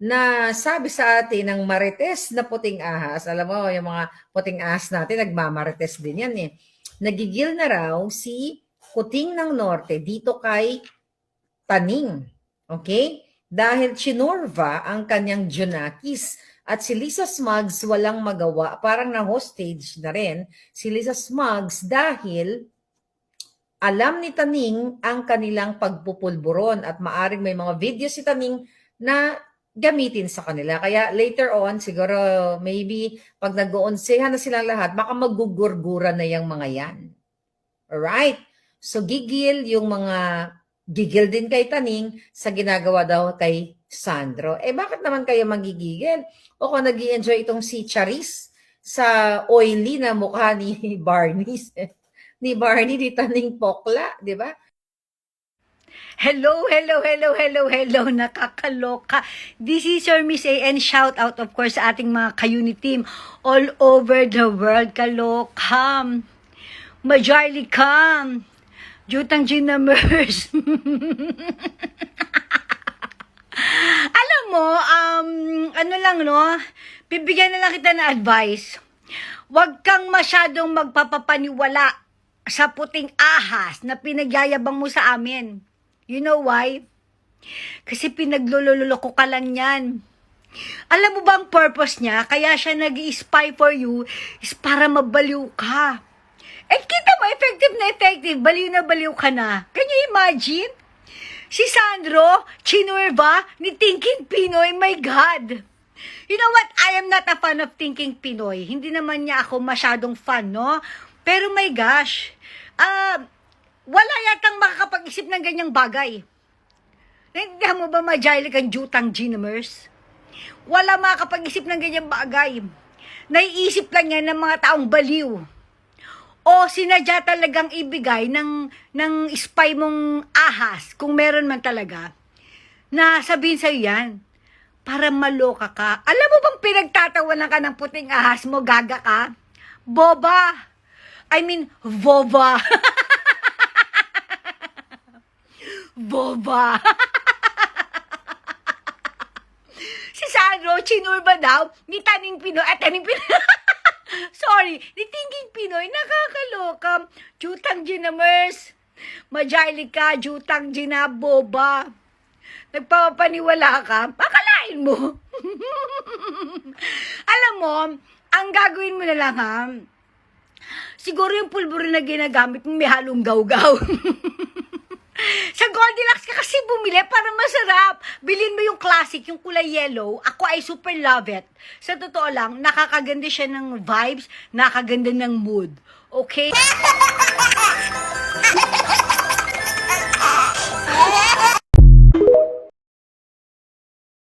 na sabi sa atin ng marites na puting ahas, alam mo, yung mga puting ahas natin, nagmamarites din yan eh. Nagigil na raw si Kuting ng Norte dito kay Taning. Okay? Dahil chinurva ang kanyang Junakis at si Lisa Smugs walang magawa, parang na-hostage na rin si Lisa Smugs dahil alam ni Taning ang kanilang pagpupulburon at maaring may mga video si Taning na gamitin sa kanila. Kaya later on, siguro maybe pag nag-uunsehan na silang lahat, baka magugurgura na yung mga yan. Alright? So gigil yung mga gigil din kay Taning sa ginagawa daw kay Sandro. Eh bakit naman kayo magigigil? O kung nag enjoy itong si Charis sa oily na mukha ni Barney, ni Barney, ni Taning Pokla, di ba? Hello, hello, hello, hello, hello, nakakaloka. This is your Miss A and shout out of course sa ating mga ka-unit team all over the world. Kaloka. Majarly Kam. Jutang Ginamers. Alam mo, um, ano lang no, bibigyan na lang kita ng advice. Huwag kang masyadong magpapapaniwala sa puting ahas na pinagyayabang mo sa amin. You know why? Kasi pinaglululoko ka lang yan. Alam mo ba ang purpose niya? Kaya siya nag spy for you is para mabaliw ka. Eh, kita mo, effective na effective. Baliw na baliw ka na. Can you imagine? Si Sandro, Chinuerva, ni Thinking Pinoy, my God. You know what? I am not a fan of Thinking Pinoy. Hindi naman niya ako masyadong fan, no? Pero my gosh, ah, wala yatang makakapag-isip ng ganyang bagay. Naintindihan mo ba majayli kang jutang ginamers? Wala makakapag-isip ng ganyang bagay. Naiisip lang yan ng mga taong baliw. O sinadya talagang ibigay ng, ng spy mong ahas, kung meron man talaga, na sabihin sa'yo yan, para maloka ka. Alam mo bang pinagtatawanan ka ng puting ahas mo, gaga ka? Boba! I mean, vova. Boba. si Sandro, chinurba daw, ni Taning Pinoy, at Taning Pinoy, sorry, ni Thinking Pinoy, nakakaloka. Jutang ginamers. Majali ka, jutang ginaboba. Nagpapaniwala ka, akalain mo. Alam mo, ang gagawin mo na lang ha, siguro yung pulburo na ginagamit mo may halong gawgaw. Goldilocks ka kasi bumili para masarap. Bilhin mo yung classic, yung kulay yellow. Ako ay super love it. Sa totoo lang, nakakaganda siya ng vibes, nakakaganda ng mood. Okay?